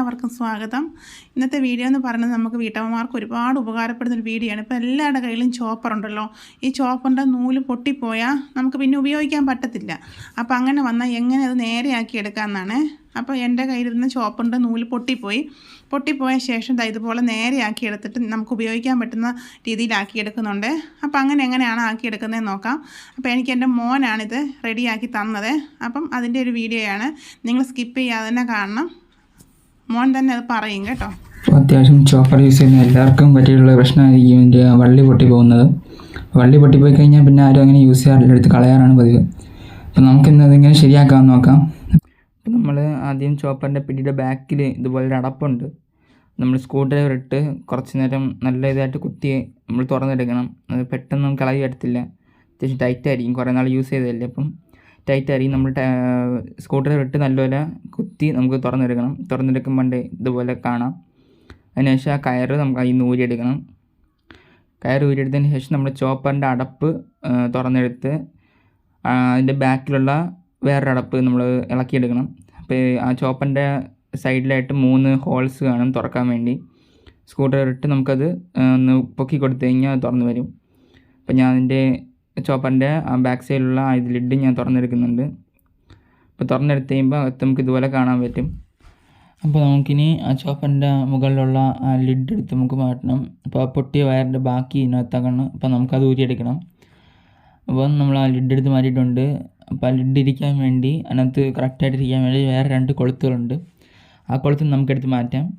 എല്ലാവർക്കും സ്വാഗതം. ഇന്നത്തെ വീഡിയോ എന്ന് പറയുന്നത് നമുക്ക് വീട്ടമ്മമാർക്ക് ഒരുപാട് ഉപകാരപ്പെടുന്ന ഒരു വീഡിയോ ആണ്. ഇപ്പോൾ എല്ലാവരുടെ കയ്യിലും ചോപ്പർ ഉണ്ടല്ലോ. ഈ ചോപ്പറിന്റെ നൂൽ പൊട്ടിപ്പോയാൽ നമുക്ക് പിന്നെ ഉപയോഗിക്കാൻ പറ്റത്തില്ല. അപ്പോൾ അങ്ങനെ വന്നാൽ എങ്ങനെ അത് നേരെയാക്കി എടുക്കാമെന്നാണ് അപ്പോൾ എന്റെ കയ്യിലിരുന്ന ചോപ്പറിന്റെ നൂൽ പൊട്ടിപ്പോയി. പൊട്ടിപ്പോയ ശേഷം ഇതുപോലെ നേരെയാക്കി എടുത്തിട്ട് നമുക്ക് ഉപയോഗിക്കാൻ പറ്റുന്ന രീതിയിലാക്കി എടുക്കുന്നുണ്ട്. അപ്പോൾ അങ്ങനെ എങ്ങനെയാണ് ആക്കി ആക്കിയെടുക്കുന്നതെന്ന് നോക്കാം. അപ്പോൾ എനിക്ക് എന്റെ മോനാണിത് റെഡിയാക്കി തന്നത്. അപ്പം അതിന്റെ ഒരു വീഡിയോയാണ് നിങ്ങൾ സ്കിപ്പ് ചെയ്യാതെ തന്നെ കാണണം. മോൻ തന്നെ അത് പറയും കേട്ടോ. അത്യാവശ്യം ചോപ്പർ യൂസ് ചെയ്യുന്ന എല്ലാവർക്കും പറ്റിയിട്ടുള്ള പ്രശ്നമായിരിക്കും ഇതിന്റെ വള്ളി പൊട്ടി പോകുന്നത്. വള്ളി പൊട്ടിപ്പോയി കഴിഞ്ഞാൽ പിന്നെ ആരും അങ്ങനെ യൂസ് ചെയ്യാറില്ല എടുത്ത് കളയാറാണ് പതിവ്. അപ്പോൾ നമുക്കിന്ന് അതിങ്ങനെ ശരിയാക്കാമെന്ന് നോക്കാം. അപ്പോൾ നമ്മൾ ആദ്യം ചോപ്പറിന്റെ പിടിയുടെ ബാക്കിൽ ഇതുപോലൊരു അടപ്പുണ്ട്. നമ്മൾ സ്ക്രൂ ഡ്രൈവർ ഇട്ട് കുറച്ച് നേരം നല്ല ഇതായിട്ട് കുത്തി നമ്മൾ തുറന്നെടുക്കണം. അത് പെട്ടെന്ന് കളയി എടുത്തില്ല. അത്യാവശ്യം ടൈറ്റായിരിക്കും കുറേ നാൾ യൂസ് ചെയ്തതല്ലേ അപ്പം. ടൈറ്റ് ആയിരിക്കും. നമ്മൾ സ്കൂട്ടർ ഇട്ട് നല്ലപോലെ കുത്തി നമുക്ക് തുറന്നെടുക്കണം. തുറന്നെടുക്കുമ്പോൾ ഇതുപോലെ കാണാം. അതിനുശേഷം ആ കയറ് നമുക്ക് അതിൽ നിന്ന് ഊരിയെടുക്കണം. കയറ് ഊരിയെടുത്തതിന് ശേഷം നമ്മൾ ചോപ്പറിന്റെ അടപ്പ് തുറന്നെടുത്ത് അതിന്റെ ബാക്കിലുള്ള വേറൊരു അടപ്പ് നമ്മൾ ഇളക്കിയെടുക്കണം. അപ്പോൾ ആ ചോപ്പറിന്റെ സൈഡിലായിട്ട് മൂന്ന് ഹോൾസ് കാണും തുറക്കാൻ വേണ്ടി. ഡ്രൈവർ ഇട്ട് നമുക്കത് ഒന്ന് പൊക്കി കൊടുത്തു കഴിഞ്ഞാൽ അത് തുറന്നു വരും. അപ്പോൾ ഞാൻ അതിന്റെ ചോപ്പറിന്റെ ബാക്ക് സൈഡിലുള്ള ഇത് ലിഡ് ഞാൻ തുറന്നെടുക്കുന്നുണ്ട്. അപ്പോൾ തുറന്നെടുത്ത് കഴിയുമ്പോൾ നമുക്ക് ഇതുപോലെ കാണാൻ പറ്റും. അപ്പോൾ നമുക്കിനി ആ ചോപ്പറിന്റെ മുകളിലുള്ള ആ ലിഡ് എടുത്ത് നമുക്ക് മാറ്റണം. അപ്പോൾ ആ പൊട്ടിയ വയറിന്റെ ബാക്കി ഇതിനകത്താക്കണം. അപ്പോൾ നമുക്കത് ഊരിയെടുക്കണം. അപ്പോൾ നമ്മൾ ആ ലിഡ് എടുത്ത് മാറ്റിയിട്ടുണ്ട്. അപ്പോൾ ആ ലിഡ് ഇരിക്കാൻ വേണ്ടി അതിനകത്ത് കറക്റ്റായിട്ട് ഇരിക്കാൻ വേണ്ടി വേറെ രണ്ട് കൊളുത്തുകളുണ്ട്. ആ കൊളുത്ത് നമുക്കെടുത്ത് മാറ്റാം.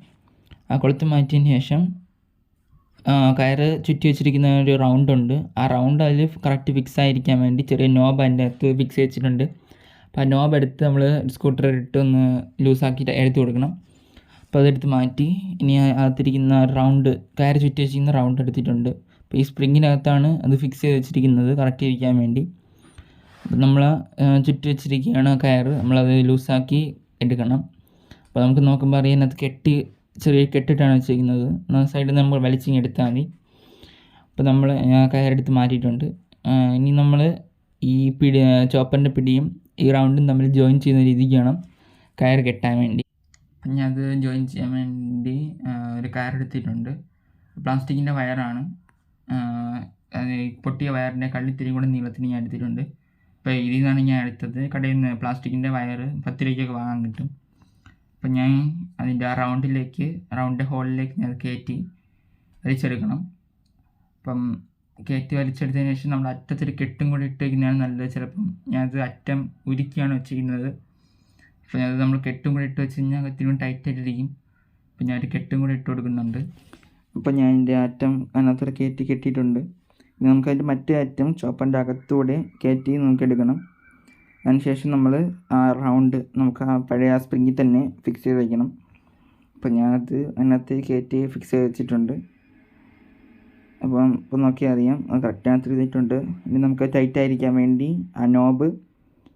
ആ കൊളുത്ത് മാറ്റിയതിന് ശേഷം കയറ് ചുറ്റി വെച്ചിരിക്കുന്ന ഒരു റൗണ്ട് ഉണ്ട്. ആ റൗണ്ട് അതിൽ കറക്റ്റ് ഫിക്സ് ആയിരിക്കാൻ വേണ്ടി ചെറിയ നോബ് അതിന്റെ അകത്ത് ഫിക്സ് വെച്ചിട്ടുണ്ട്. അപ്പോൾ ആ നോബ് എടുത്ത് നമ്മൾ സ്കൂട്ടർ ഇട്ട് ഒന്ന് ലൂസാക്കിയിട്ട് എടുത്ത് കൊടുക്കണം. അപ്പോൾ അതെടുത്ത് മാറ്റി. ഇനി അകത്തിരിക്കുന്ന റൗണ്ട് കയറ് ചുറ്റി വെച്ചിരിക്കുന്ന റൗണ്ട് എടുത്തിട്ടുണ്ട്. അപ്പോൾ ഈ സ്പ്രിങ്ങിനകത്താണ് അത് ഫിക്സ് ചെയ്ത് വെച്ചിരിക്കുന്നത് കറക്റ്റ് ഇരിക്കാൻ വേണ്ടി. നമ്മൾ ചുറ്റി വെച്ചിരിക്കുകയാണ് കയറ്. നമ്മളത് ലൂസാക്കി എടുക്കണം. അപ്പോൾ നമുക്ക് നോക്കുമ്പോൾ അറിയാൻ അത് കെട്ടി ചെറിയ കെട്ടിട്ടാണ് വെച്ചിരിക്കുന്നത്. സൈഡിൽ നമ്മൾ വലിച്ചിങ് എടുത്താൽ മതി. അപ്പോൾ നമ്മൾ കയറെടുത്ത് മാറ്റിയിട്ടുണ്ട്. ഇനി നമ്മൾ ഈ പിടി ചോപ്പറിന്റെ പിടിയും ഈ റൗണ്ടും തമ്മിൽ ജോയിൻ ചെയ്യുന്ന രീതിക്ക് വേണം കയർ കെട്ടാൻ വേണ്ടി. ഞാൻ അത് ജോയിൻ ചെയ്യാൻ വേണ്ടി ഒരു കയർ എടുത്തിട്ടുണ്ട്. പ്ലാസ്റ്റിക്കിന്റെ വയറാണ്. പൊട്ടിയ വയറിന്റെ കള്ളിത്തിരി കൂടെ നീളത്തിന് ഞാൻ എടുത്തിട്ടുണ്ട്. അപ്പോൾ ഇതിൽ നിന്നാണ് ഞാൻ എടുത്തത്. കടയിൽ നിന്ന് പ്ലാസ്റ്റിക്കിന്റെ വയർ പത്ത് രൂപയ്ക്കൊക്കെ വാങ്ങാൻ കിട്ടും. അപ്പം ഞാൻ അതിന്റെ ആ റൗണ്ടിലേക്ക് റൗണ്ട് ഹോളിലേക്ക് ഞാൻ കയറ്റി വലിച്ചെടുക്കണം. അപ്പം കയറ്റി വലിച്ചെടുത്തതിന് ശേഷം നമ്മൾ അറ്റത്തൊരു കെട്ടും കൂടി ഇട്ട് കഴിഞ്ഞാൽ നല്ലത്. ചിലപ്പം ഞാനത് അറ്റം ഉരുക്കിയാണ് വെച്ചിരിക്കുന്നത് അപ്പോൾ ഞാനത് നമ്മൾ കെട്ടും കൂടി ഇട്ട് വെച്ച് കഴിഞ്ഞാൽ ഒത്തിരി ടൈറ്റ് ആയിട്ടിരിക്കും അപ്പം ഞാനൊരു കെട്ടും കൂടി ഇട്ട് കൊടുക്കുന്നുണ്ട്. അപ്പോൾ ഞാൻ എന്റെ അറ്റം അതിനകത്തൂടെ കയറ്റി കെട്ടിയിട്ടുണ്ട്. ഇനി മറ്റേ അറ്റം ചോപ്പന്റെ അകത്തൂടെ കയറ്റി നമുക്ക് എടുക്കണം. അതിനുശേഷം നമ്മൾ ആ റൗണ്ട് നമുക്ക് ആ പഴയ ആ സ്പ്രിങ്ങിൽ തന്നെ ഫിക്സ് ചെയ്ത് വയ്ക്കണം അപ്പോൾ ഞാനത് അതിനകത്ത് കയറ്റി ഫിക്സ് ചെയ്ത് വെച്ചിട്ടുണ്ട്. അപ്പം ഇപ്പോൾ നോക്കിയാൽ അറിയാം അത് കറക്റ്റായിട്ട് ചെയ്തിട്ടുണ്ട് ഇനി നമുക്ക് ടൈറ്റ് ആയിരിക്കാൻ വേണ്ടി ആ നോബ്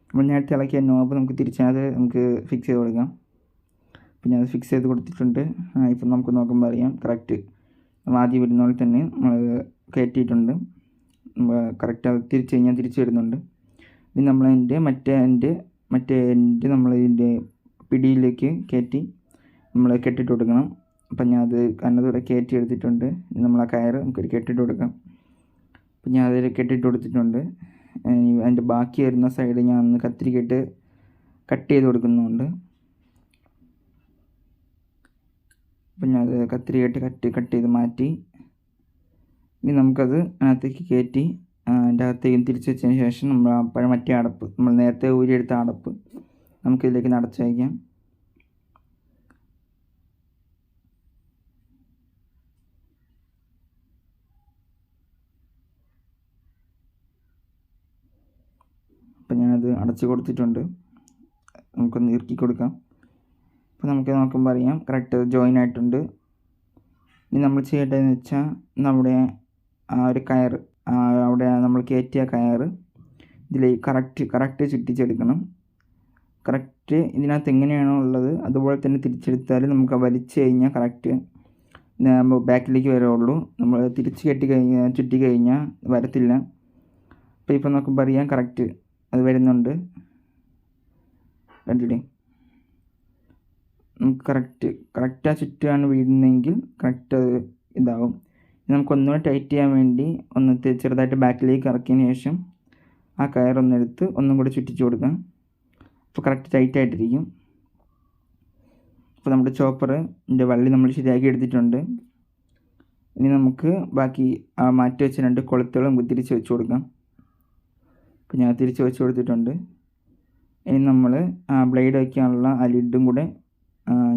നമ്മൾ നേരത്തെ ഇളക്കിയ നോബ് നമുക്ക് തിരിച്ചത് നമുക്ക് ഫിക്സ് ചെയ്ത് കൊടുക്കാം. അപ്പം ഞാനത് ഫിക്സ് ചെയ്ത് കൊടുത്തിട്ടുണ്ട്. ഇപ്പം നമുക്ക് നോക്കുമ്പോൾ അറിയാം കറക്റ്റ് നമ്മൾ ആദ്യം വരുന്ന പോലെ തന്നെ നമ്മൾ കയറ്റിയിട്ടുണ്ട് കറക്റ്റ് അത് തിരിച്ച് കഴിഞ്ഞാൽ തിരിച്ച് വരുന്നുണ്ട് ഇനി നമ്മൾ അതിന്റെ മറ്റേ എന്റെ മറ്റേ എന്റെ നമ്മൾ ഇതിന്റെ പിടിയിലേക്ക് കയറ്റി നമ്മൾ കെട്ടിട്ട് കൊടുക്കണം. അപ്പം ഞാൻ അത് കന്നതോടെ കയറ്റി എടുത്തിട്ടുണ്ട്. നമ്മൾ ആ കയറ് നമുക്കൊരു കെട്ടിട്ട് കൊടുക്കാം. അപ്പം ഞാൻ അതിൽ കെട്ടിട്ട് കൊടുത്തിട്ടുണ്ട്. അതിന്റെ ബാക്കി വരുന്ന സൈഡ് ഞാൻ ഒന്ന് കത്തിരിക്കട്ട് കട്ട് ചെയ്ത് കൊടുക്കുന്നുണ്ട്. അപ്പം ഞാൻ അത് കത്തിരിക്കട്ട് കട്ട് കട്ട് ചെയ്ത് മാറ്റി. ഇനി നമുക്കത് അതിനകത്തേക്ക് കയറ്റി അതിന്റെ അകത്തേക്ക് തിരിച്ച് വെച്ചതിന് ശേഷം നമ്മൾ പഴയ മറ്റേ അടപ്പ് നമ്മൾ നേരത്തെ ഊരിയെടുത്ത അടപ്പ് നമുക്കിതിലേക്ക് നടച്ച് വയ്ക്കാം. അപ്പം ഞാനത് അടച്ച് കൊടുത്തിട്ടുണ്ട്. നമുക്കൊന്ന് ഇറുക്കി കൊടുക്കാം. അപ്പോൾ നമുക്ക് നോക്കുമ്പോൾ അറിയാം കറക്റ്റ് ജോയിൻ ആയിട്ടുണ്ട്. ഇനി നമ്മൾ ചെയ്യേണ്ടതെന്ന് വെച്ചാൽ നമ്മുടെ ആ ഒരു കയർ അവിടെ നമ്മൾ കയറ്റിയ കയർ ഇതിൽ കറക്റ്റ് കറക്റ്റ് ചുറ്റിച്ചെടുക്കണം കറക്റ്റ് ഇതിനകത്ത് എങ്ങനെയാണോ ഉള്ളത് അതുപോലെ തന്നെ തിരിച്ചെടുത്താൽ നമുക്ക് വലിച്ചു കഴിഞ്ഞാൽ കറക്റ്റ് ബാക്കിലേക്ക് വരുള്ളൂ. നമ്മൾ തിരിച്ച് കെട്ടി കഴിഞ്ഞാൽ ചുറ്റി കഴിഞ്ഞാൽ വരത്തില്ല. അപ്പോൾ ഇപ്പോൾ നോക്കുമ്പോൾ അറിയാം കറക്റ്റ് അത് വരുന്നുണ്ട്. കണ്ടില്ലേ? നമുക്ക് കറക്റ്റ് കറക്റ്റ് ആ ചുറ്റാണ് വീഴുന്നതെങ്കിൽ കറക്റ്റ് അത് ഇതാവും. ഇനി നമുക്ക് ഒന്നുകൂടെ ടൈറ്റ് ചെയ്യാൻ വേണ്ടി ഒന്ന് ചെറുതായിട്ട് ബാക്കിലേക്ക് ഇറക്കിയതിന് ശേഷം ആ കയർ കയറൊന്നെടുത്ത് ഒന്നും കൂടെ ചുറ്റിച്ച് കൊടുക്കാം. അപ്പോൾ കറക്റ്റ് ടൈറ്റ് ആയിട്ടിരിക്കും. അപ്പോൾ നമ്മുടെ ചോപ്പറിന്റെ വള്ളി നമ്മൾ ശരിയാക്കി എടുത്തിട്ടുണ്ട്. ഇനി നമുക്ക് ബാക്കി ആ മാറ്റി വെച്ച രണ്ട് കൊളുത്തുകളും തിരിച്ച് വെച്ച് കൊടുക്കാം. അപ്പോൾ ഞാൻ തിരിച്ച് വെച്ച് കൊടുത്തിട്ടുണ്ട്. ഇനി നമ്മൾ ബ്ലേഡ് വയ്ക്കാനുള്ള ആ ലിഡും കൂടെ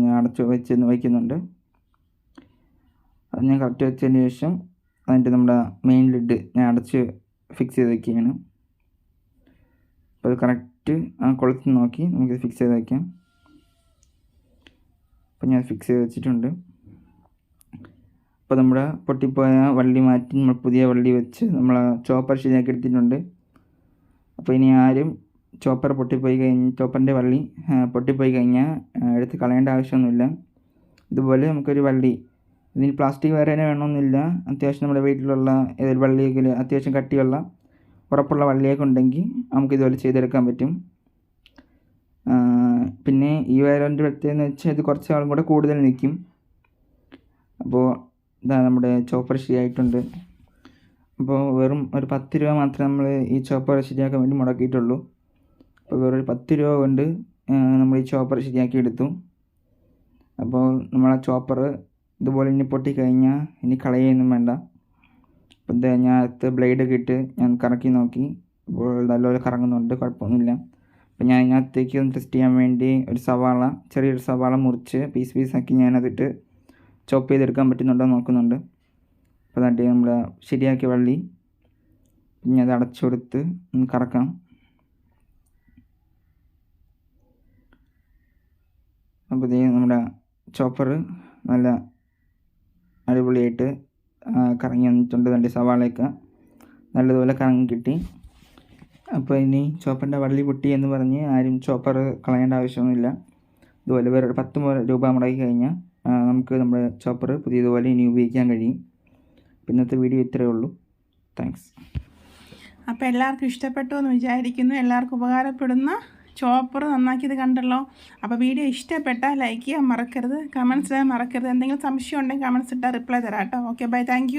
ഞാൻ അടച്ച് വെച്ച് വയ്ക്കുന്നുണ്ട് അത് ഞാൻ കറക്റ്റ് വെച്ചതിന് ശേഷം അതിന്റെ നമ്മുടെ മെയിൻ ലിഡ് ഞാൻ അടച്ച് ഫിക്സ് ചെയ്ത് വയ്ക്കുകയാണ് അപ്പോൾ അത് കറക്റ്റ് ആ കുളത്തിൽ നോക്കി നമുക്ക് ഫിക്സ് ചെയ്ത് വയ്ക്കാം അപ്പോൾ ഞാൻ ഫിക്സ് ചെയ്ത് വെച്ചിട്ടുണ്ട്. അപ്പോൾ നമ്മുടെ പൊട്ടിപ്പോയ വള്ളി മാറ്റി നമ്മൾ പുതിയ വള്ളി വെച്ച് നമ്മൾ ചോപ്പർ ശരിയാക്കി എടുത്തിട്ടുണ്ട്. അപ്പോൾ ഇനി ആരും ചോപ്പർ പൊട്ടിപ്പോയി കഴിഞ്ഞ് ചോപ്പറിന്റെ വള്ളി പൊട്ടിപ്പോയി കഴിഞ്ഞാൽ എടുത്ത് കളയേണ്ട ആവശ്യമൊന്നുമില്ല. ഇതുപോലെ നമുക്കൊരു വള്ളി ഇതിന് പ്ലാസ്റ്റിക് വയർ തന്നെ വേണമെന്നില്ല. അത്യാവശ്യം നമ്മുടെ വീട്ടിലുള്ള ഏതൊരു വള്ളിയൊക്കെ അത്യാവശ്യം കട്ടിയുള്ള ഉറപ്പുള്ള വള്ളിയൊക്കെ ഉണ്ടെങ്കിൽ നമുക്ക് ഇതുപോലെ ചെയ്തെടുക്കാൻ പറ്റും. പിന്നെ ഈ വയറിന്റെ പ്രത്യേകത എന്ന് വെച്ചാൽ ഇത് കുറച്ച് നാളും കൂടെ കൂടുതൽ നിൽക്കും. അപ്പോൾ ഇതാ നമ്മുടെ ചോപ്പർ ശരിയായിട്ടുണ്ട്. അപ്പോൾ വെറും ഒരു പത്ത് രൂപ മാത്രമേ നമ്മൾ ഈ ചോപ്പർ ശരിയാക്കാൻ വേണ്ടി മുടക്കിയിട്ടുള്ളൂ. അപ്പോൾ വെറൊരു പത്ത് രൂപ കൊണ്ട് നമ്മൾ ഈ ചോപ്പർ ശരിയാക്കി എടുത്തു. അപ്പോൾ നമ്മൾ ആ ചോപ്പർ ഇതുപോലെ ഇനി പൊട്ടിക്കഴിഞ്ഞാൽ ഇനി കളയൊന്നും വേണ്ട. അപ്പോൾ ഇത് ഞാൻ ബ്ലേഡ് ബ്ലേഡൊക്കെ ഇട്ട് ഞാൻ കറക്കി നോക്കി. ഇപ്പോൾ നല്ലപോലെ കറങ്ങുന്നുണ്ട് കുഴപ്പമൊന്നുമില്ല. അപ്പോൾ ഞാൻ ഇതിനകത്തേക്ക് ഒന്ന് ടെസ്റ്റ് ചെയ്യാൻ വേണ്ടി ഒരു സവാള ചെറിയൊരു സവാള മുറിച്ച് പീസ് പീസാക്കി ഞാനതിട്ട് ചോപ്പ് ചെയ്തെടുക്കാൻ പറ്റുന്നുണ്ടോ നോക്കുന്നുണ്ട്. അപ്പോൾ എന്നിട്ട് നമ്മൾ ശരിയാക്കിയ വള്ളി. ഇനി അത് അടച്ചു കൊടുത്ത് ഒന്ന് കറക്കാം. അപ്പോൾ ഇതേ നമ്മുടെ ചോപ്പർ നല്ല അടിപൊളിയായിട്ട് കറങ്ങി വന്നിട്ടുണ്ട്. തന്റെ സവാളയൊക്കെ നല്ലതുപോലെ കറങ്ങി കിട്ടി. അപ്പോൾ ഇനി ചോപ്പറിന്റെ വള്ളി പൊട്ടി എന്ന് പറഞ്ഞ് ആരും ചോപ്പർ കളയേണ്ട ആവശ്യമൊന്നുമില്ല. ഇതുപോലെ വേറെ പത്ത് രൂപ മുടക്കി കഴിഞ്ഞാൽ നമുക്ക് നമ്മുടെ ചോപ്പർ പുതിയതുപോലെ ഇനി ഉപയോഗിക്കാൻ കഴിയും. ഇന്നത്തെ വീഡിയോ ഇത്രയേ ഉള്ളൂ. താങ്ക്സ്. അപ്പോൾ എല്ലാവർക്കും ഇഷ്ടപ്പെട്ടു എന്ന് വിചാരിക്കുന്നു. എല്ലാവർക്കും ഉപകാരപ്പെടുന്ന ചോപ്പർ നന്നാക്കിയത് കണ്ടല്ലോ. അപ്പോൾ വീഡിയോ ഇഷ്ടപ്പെട്ടാൽ ലൈക്ക് ചെയ്യാൻ മറക്കരുത് കമൻസ് ഇടാൻ മറക്കരുത്. എന്തെങ്കിലും സംശയം ഉണ്ടെങ്കിൽ കമൻസ് ഇട്ടാൽ റിപ്ലൈ തരാം കേട്ടോ. Okay bye thank